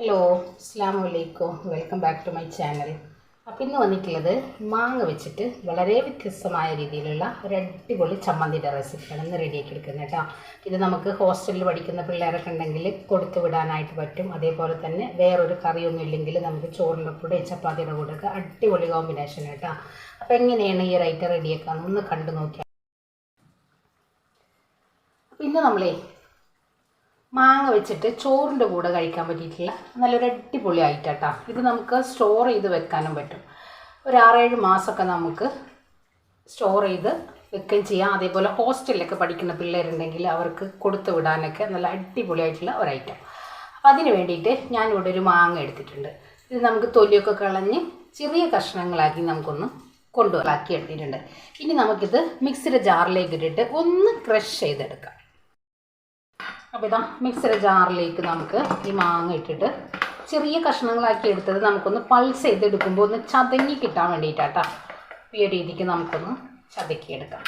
Hello അസ്സാം വലൈക്കും welcome back to my channel. അപ്പോൾ ഇന്ന് വന്നിട്ടുള്ളത് മാങ്ങ വെച്ചിട്ട് വളരെ വ്യത്യസ്തമായ രീതിയിലുള്ള ഒരു അടിപൊളി ചമ്മന്തിയുടെ റെസിപ്പിയാണ് ഇന്ന് റെഡിയാക്കി എടുക്കുന്നത് കേട്ടോ. ഇത് നമുക്ക് ഹോസ്റ്റലിൽ പഠിക്കുന്ന പിള്ളേരൊക്കെ ഉണ്ടെങ്കിൽ കൊടുത്തു വിടാനായിട്ട് പറ്റും. അതേപോലെ തന്നെ വേറൊരു കറിയൊന്നും ഇല്ലെങ്കിൽ നമുക്ക് ചോറിന്റെ കൂടെ ചപ്പാത്തിയുടെ കൂടെ ഒക്കെ അടിപൊളി കോമ്പിനേഷൻ കേട്ടോ. അപ്പോൾ എങ്ങനെയാണ് ഈ റൈറ്റ് റെഡിയാക്കാന്ന് ഒന്ന് കണ്ടു നോക്കിയാൽ പിന്നെ നമ്മളേ മാങ്ങ വെച്ചിട്ട് ചോറിന്റെ കൂടെ കഴിക്കാൻ പറ്റിയിട്ടില്ല. നല്ലൊരു അടിപൊളി ഐറ്റാട്ടോ ഇത് നമുക്ക് സ്റ്റോർ ചെയ്ത് വെക്കാനും പറ്റും. ഒരു ആറേഴ് മാസമൊക്കെ നമുക്ക് സ്റ്റോർ ചെയ്ത് വെക്കുകയും ചെയ്യാം. അതേപോലെ ഹോസ്റ്റലിലൊക്കെ പഠിക്കുന്ന പിള്ളേരുണ്ടെങ്കിൽ അവർക്ക് കൊടുത്തു വിടാനൊക്കെ നല്ല അടിപൊളിയായിട്ടുള്ള ഒരു ഐറ്റം അപ്പോൾ അതിന് വേണ്ടിയിട്ട് ഞാനിവിടെ ഒരു മാങ്ങ എടുത്തിട്ടുണ്ട്. ഇത് നമുക്ക് തൊലിയൊക്കെ കളഞ്ഞ് ചെറിയ കഷ്ണങ്ങളാക്കി നമുക്കൊന്ന് കൊണ്ടുവരാക്കി എടുത്തിട്ടുണ്ട് ഇനി നമുക്കിത് മിക്സിയുടെ ജാറിലേക്ക് ഇട്ടിട്ട് ഒന്ന് ക്രഷ് ചെയ്തെടുക്കാം. അപ്പോൾ ഇതാ മിക്സിയുടെ ജാറിലേക്ക് നമുക്ക് ഈ മാങ്ങ ഇട്ടിട്ട് ചെറിയ കഷ്ണങ്ങളാക്കി എടുത്തത് നമുക്കൊന്ന് പൾസ് ചെയ്തെടുക്കുമ്പോൾ ഒന്ന് ചതങ്ങി കിട്ടാൻ വേണ്ടിയിട്ടാട്ടോ. ഈ ഒരു രീതിക്ക് നമുക്കൊന്ന് ചതക്കിയെടുക്കാം.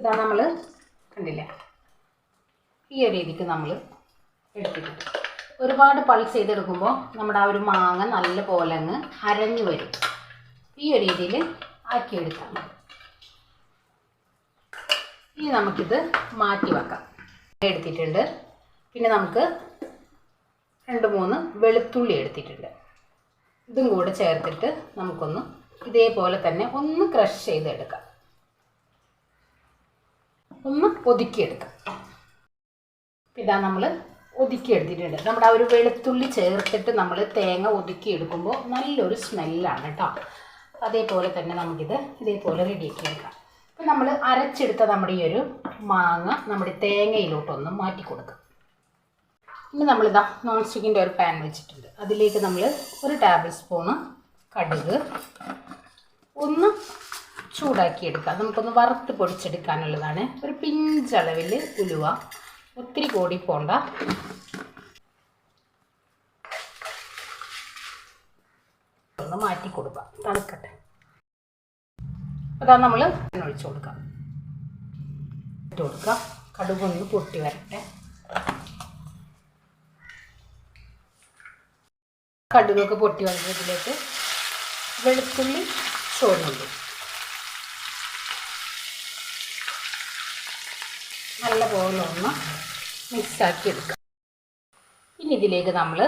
ഇതാ നമ്മൾ കണ്ടില്ലേ? ഈ ഒരു രീതിക്ക് നമ്മൾ എടുത്തിട്ടുണ്ട്. ഒരുപാട് പൾസ് ചെയ്തെടുക്കുമ്പോൾ നമ്മുടെ ആ ഒരു മാങ്ങ നല്ല പോലെ അങ്ങ് അരഞ്ഞു വരും. ഈ ഒരു രീതിയിൽ ആക്കിയെടുക്കാം. ഇനി നമുക്കിത് മാറ്റി വെക്കാം. എടുത്തിട്ടുണ്ട്. പിന്നെ നമുക്ക് രണ്ട് മൂന്ന് വെളുത്തുള്ളി എടുത്തിട്ടുണ്ട്. ഇതും കൂടെ ചേർത്തിട്ട് നമുക്കൊന്ന് ഇതേപോലെ തന്നെ ഒന്ന് ക്രഷ് ചെയ്തെടുക്കാം. ഒന്ന് ഒതുക്കിയെടുക്കാം. ഇതാ നമ്മൾ ഒതുക്കി എടുത്തിട്ടുണ്ട് നമ്മുടെ ആ ഒരു വെളുത്തുള്ളി ചേർത്തിട്ട് നമ്മൾ തേങ്ങ ഒതുക്കി എടുക്കുമ്പോൾ നല്ലൊരു സ്മെല്ലാണ് കേട്ടോ അതേപോലെ തന്നെ നമുക്കിത് ഇതേപോലെ റെഡിയാക്കി എടുക്കാം. അപ്പം നമ്മൾ അരച്ചെടുത്ത നമ്മുടെ ഈ ഒരു മാങ്ങ നമ്മുടെ തേങ്ങയിലോട്ടൊന്ന് മാറ്റി കൊടുക്കുക ഇനി നമ്മളിതാ നോൺ സ്റ്റിക്കിന്റെ ഒരു പാൻ വെച്ചിട്ടുണ്ട്. അതിലേക്ക് നമ്മൾ ഒരു ടേബിൾ സ്പൂണ് കടുക് ഒന്ന് ചൂടാക്കിയെടുക്കുക നമുക്കൊന്ന് വറുത്ത് പൊടിച്ചെടുക്കാനുള്ളതാണ്. ഒരു പിഞ്ചളവിൽ ഉലുവ ഒത്തിരി കൂടി പോണ്ട. ഒന്ന് മാറ്റി കൊടുക്കുക തണുക്കട്ടെ. അതാ നമ്മൾ ഒഴിച്ചു കൊടുക്കാം. ഇട്ട് കൊടുക്കാം. കടുകൊന്ന് പൊട്ടി വരട്ടെ. കടുകൊക്കെ പൊട്ടി വന്നതിലേക്ക് വെളുത്തുള്ളി ചോറുണ്ട് നല്ല പോലെ ഒന്ന് മിക്സാക്കി എടുക്കുക ഇനി ഇതിലേക്ക് നമ്മൾ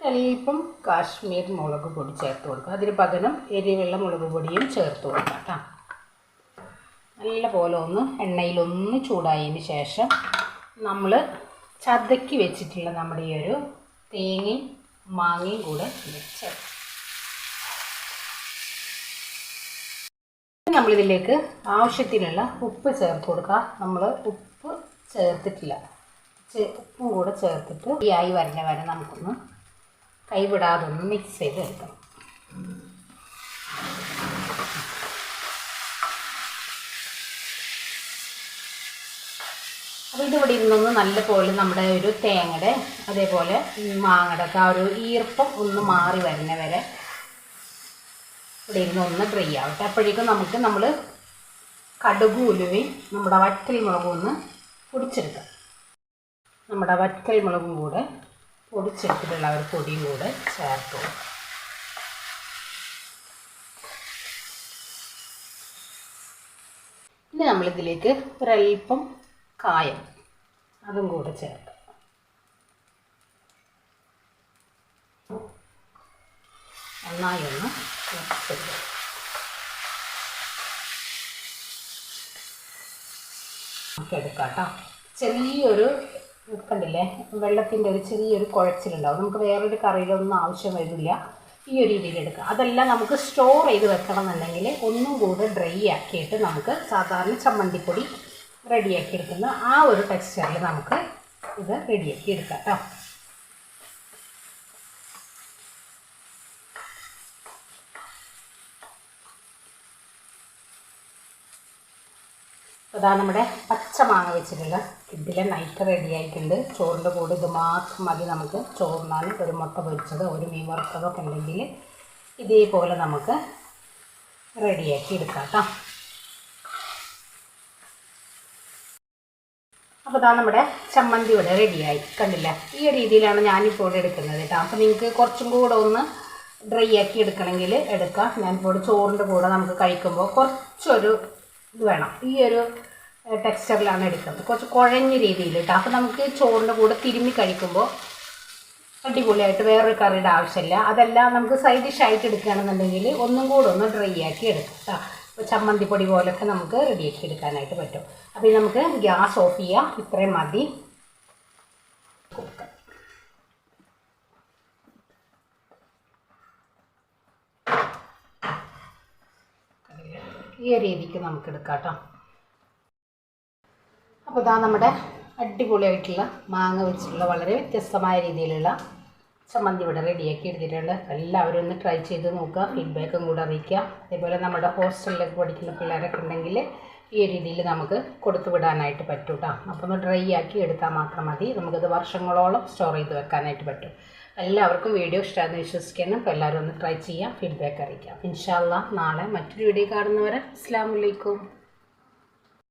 അല്പം കാശ്മീർ മുളക് പൊടി ചേർത്ത് കൊടുക്കുക അതിന് പകരം എരിവെള്ള മുളക് പൊടിയും ചേർത്ത് കൊടുക്കാം കേട്ടോ. നല്ല പോലെ ഒന്ന് എണ്ണയിലൊന്ന് ചൂടായതിന് ശേഷം നമ്മൾ ചതക്കി വെച്ചിട്ടുള്ള നമ്മുടെ ഈ ഒരു തേങ്ങയും മാങ്ങയും കൂടെ വെച്ച് നമ്മളിതിലേക്ക് ആവശ്യത്തിനുള്ള ഉപ്പ് ചേർത്ത് കൊടുക്കുക നമ്മൾ ഉപ്പ് ചേർത്തിട്ടില്ല. ഉപ്പും കൂടെ ചേർത്തിട്ട് ഈ ആയി വരുന്ന വരെ നമുക്കൊന്ന് കൈവിടാതെ ഒന്ന് മിക്സ് ചെയ്ത് എടുക്കണം അപ്പോൾ ഇതിവിടെ ഇരുന്നൊന്ന് നല്ലപോലെ നമ്മുടെ ഒരു തേങ്ങയുടെ അതേപോലെ മാങ്ങയുടെ ഒക്കെ ആ ഒരു ഈർപ്പം ഒന്ന് മാറി വരുന്ന വരെ ഇവിടെ ഇരുന്ന് ഒന്ന് ഡ്രൈ ആവട്ടെ. അപ്പോഴേക്കും നമുക്ക് നമ്മൾ കടുക് നമ്മുടെ വറ്റൽ മുളകും ഒന്ന് പൊടിച്ചെടുക്കാം. നമ്മുടെ വറ്റൽ മുളകും കൂടെ പൊടിച്ചെടുത്തിട്ടുള്ള ഒരു പൊടിയും കൂടെ ചേർത്ത്. ഇനി നമ്മളിതിലേക്ക് ഒരല്പം കായം. അതും കൂടെ ചേർത്ത്. നന്നായി ഒന്ന് മിക്സ് ചെയ്ത് നമുക്ക് എടുക്കാം കേട്ടോ ചെറിയൊരു കണ്ടില്ലേ വെള്ളത്തിന്റെ ഒരു ചെറിയൊരു കുഴച്ചിലുണ്ടാവും. നമുക്ക് വേറൊരു കറിയിലൊന്നും ആവശ്യം വരില്ല. ഈ ഒരു രീതിയിൽ എടുക്കുക അതെല്ലാം നമുക്ക് സ്റ്റോർ ചെയ്ത് വെക്കണം എന്നുണ്ടെങ്കിൽ ഒന്നും കൂടെ ഡ്രൈ ആക്കിയിട്ട് നമുക്ക് സാധാരണ ചമ്മന്തിപ്പൊടി റെഡിയാക്കി എടുക്കുന്ന ആ ഒരു ടെക്സ്ചറിൽ നമുക്ക് ഇത് റെഡിയാക്കി എടുക്കാം കേട്ടോ അതാ നമ്മുടെ പച്ചമാങ്ങ വെച്ചിട്ടുള്ള ഇതിലെ നൈറ്റ് റെഡി ആയിട്ടുണ്ട്. ചോറിന്റെ കൂടെ ഇത് മാത്രം മതി നമുക്ക്. ചോറിനാണ് ഒരു മുട്ട പൊരിച്ചതോ ഒരു മീൻ വറുത്തതോ ഒക്കെ ഉണ്ടെങ്കിൽ ഇതേപോലെ നമുക്ക് റെഡിയാക്കി എടുക്കാം കേട്ടോ അപ്പോൾ ഇതാ നമ്മുടെ ചമ്മന്തി ഇവിടെ റെഡിയായി കണ്ടില്ല? ഈ രീതിയിലാണ് ഞാനിപ്പോൾ എടുക്കുന്നത് കേട്ടോ. അപ്പോൾ നിങ്ങൾക്ക് കുറച്ചും കൂടെ ഒന്ന് ഡ്രൈ ആക്കി എടുക്കണമെങ്കിൽ എടുക്കാം. ഞാനിപ്പോൾ ചോറിന്റെ കൂടെ നമുക്ക് കഴിക്കുമ്പോൾ കുറച്ചൊരു ഇത് വേണം. ഈ ഒരു ടെക്സ്ചറിലാണ് എടുക്കുന്നത്. കുറച്ച് കുഴഞ്ഞ രീതിയിൽ കേട്ടോ. അപ്പോൾ നമുക്ക് ചോറിന്റെ കൂടെ തിരുമ്മി കഴിക്കുമ്പോൾ അടിപൊളിയായിട്ട് വേറൊരു കറിയുടെ ആവശ്യമില്ല. അതെല്ലാം നമുക്ക് സൈഡ് ഡിഷ് ആയിട്ട് എടുക്കുകയാണെന്നുണ്ടെങ്കിൽ ഒന്നും കൂടെ ഒന്ന് ഡ്രൈ ആക്കി എടുക്കാം കേട്ടോ. ചമ്മന്തിപ്പൊടി പോലൊക്കെ നമുക്ക് റെഡിയാക്കി എടുക്കാനായിട്ട് പറ്റും. അപ്പോൾ നമുക്ക് ഗ്യാസ് ഓഫ് ചെയ്യാം. ഇത്രയും മതി. ഈ രീതിക്ക് നമുക്ക് എടുക്കാം കേട്ടോ അപ്പോൾ ഇതാ നമ്മുടെ അടിപൊളിയായിട്ടുള്ള മാങ്ങ വെച്ചിട്ടുള്ള വളരെ വ്യത്യസ്തമായ രീതിയിലുള്ള ചമ്മന്തി ഇവിടെ റെഡിയാക്കി എടുത്തിട്ടുണ്ട്. എല്ലാവരും ഒന്ന് ട്രൈ ചെയ്ത് നോക്കുക. ഫീഡ്ബാക്കും കൂടെ അറിയിക്കുക. അതേപോലെ നമ്മുടെ ഹോസ്റ്റലിലൊക്കെ പഠിക്കുന്ന പിള്ളേരൊക്കെ ഉണ്ടെങ്കിൽ ഈ രീതിയിൽ നമുക്ക് കൊടുത്തു വിടാനായിട്ട് പറ്റും കേട്ടോ അപ്പോൾ ഒന്ന് ഡ്രൈ ആക്കി എടുത്താൽ മാത്രം മതി. നമുക്കത് വർഷങ്ങളോളം സ്റ്റോർ ചെയ്ത് വെക്കാനായിട്ട് പറ്റും. എല്ലാവർക്കും വീഡിയോ ഇഷ്ടമാണെന്ന് വിശ്വസിക്കുന്നു. അപ്പോൾ എല്ലാവരും ഒന്ന് ട്രൈ ചെയ്യുക ഫീഡ്ബാക്ക് അറിയിക്കാം. ഇൻഷാല്ല നാളെ മറ്റൊരു വീഡിയോ കാണുന്നവരെ അസ്സാം വലൈക്കും